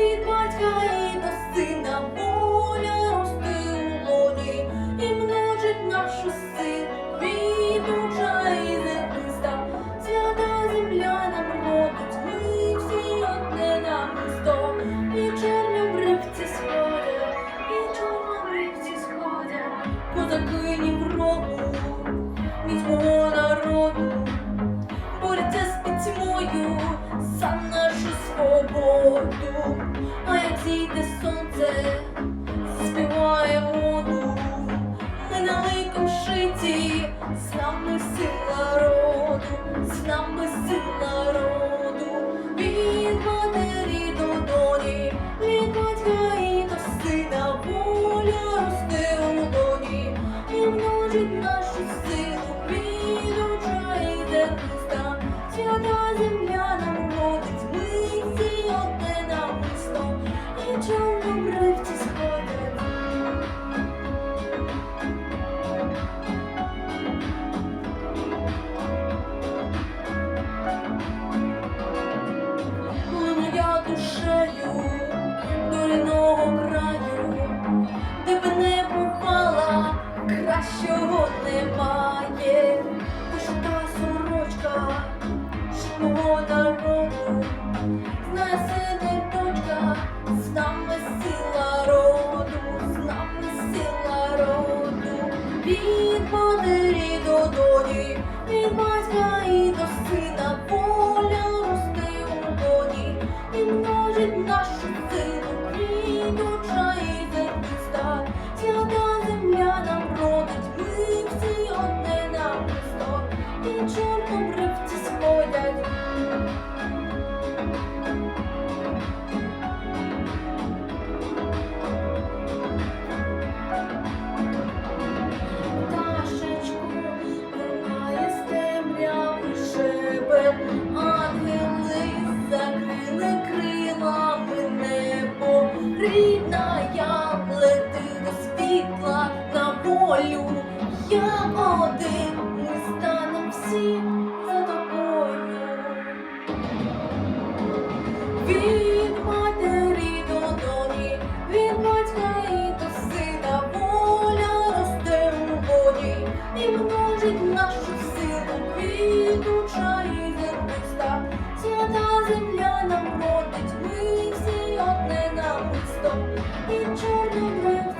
і батька, і до сина. Зійде сонце, співає воду, ми на ликом шиті, з душею до рідного краю, де б не бувала, кращого немає. Вишита сорочка, ж мого народу, знає син і дочка, з нами сила роду, з нами сила роду, від матері до доні, від батька і до сина, воля і чорнобривці сходять. Пташечку лунає з темряви шебет, ангели закрили крилами небо, рідна я нам родить, ми